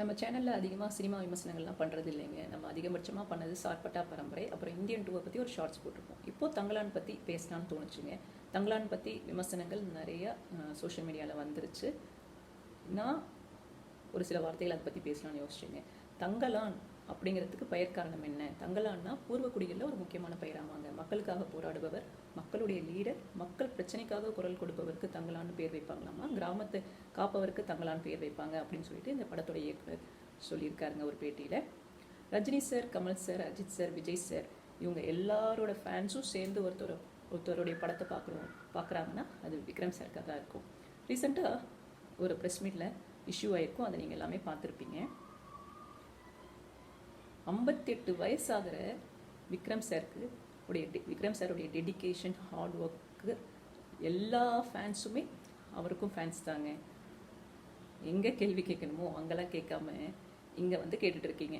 நம்ம சேனலில் அதிகமாக சினிமா விமர்சனங்கள்லாம் பண்ணுறது இல்லைங்க நம்ம அதிகபட்சமாக பண்ணது சார்பட்டா பரம்பரை. அப்புறம் இந்தியன் டூவை பற்றி ஒரு ஷார்ட்ஸ் போட்டிருப்போம். இப்போது தங்கலான் பற்றி பேசலான்னு தோணுச்சுங்க. தங்கலான் பற்றி விமர்சனங்கள் நிறைய சோஷியல் மீடியாவில் வந்துருச்சு. நான் ஒரு சில வார்த்தைகள் அதை பற்றி பேசலாம்னு யோசிச்சுங்க. தங்கலான் அப்படிங்கிறதுக்கு பெயர் காரணம் என்ன? தங்கலான்னா பூர்வக்குடிகளில் ஒரு முக்கியமான பெயராமாங்க மக்களுக்காக போராடுபவர் மக்களுடைய லீடர் மக்கள் பிரச்சனைக்காக குரல் கொடுப்பவருக்கு தங்கலான்னு பேர் வைப்பாங்களாமா? கிராமத்தை காப்பவருக்கு தங்களான்னு பேர் வைப்பாங்க அப்படின்னு சொல்லிட்டு இந்த படத்துடைய இயக்குனர் சொல்லியிருக்காருங்க ஒரு பேட்டியில். Rajini sir Kamal sir Ajith sir Vijay sir இவங்க எல்லாரோட ஃபேன்ஸும் சேர்ந்து ஒருத்தர் ஒருத்தருடைய படத்தை பார்க்குறோம் பார்க்குறாங்கன்னா அது விக்ரம் சாருக்காக தான் இருக்கும். ரீசெண்டாக ஒரு ப்ரெஸ் மீட்டில் இஷ்யூ ஆகிருக்கும் அதை நீங்கள் எல்லாமே பார்த்துருப்பீங்க. ஐம்பத்தெட்டு வயசாகிற விக்ரம் சாருக்கு உடைய விக்ரம் சாருடைய டெடிகேஷன் ஹார்ட் ஒர்க்கு எல்லா ஃபேன்ஸுமே அவருக்கும் ஃபேன்ஸ் தாங்க. எங்கே கேள்வி கேட்கணுமோ அங்கெல்லாம் கேட்காம இங்கே வந்து கேட்டுட்ருக்கீங்க